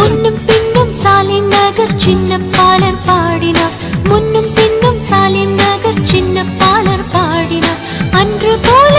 முன்னும் பின்னும் சாலை நகர் சின்ன பாலர் பாடினார் முன்னும் பின்னும் சாலை நகர் சின்ன பாலர் பாடினார் அன்று போல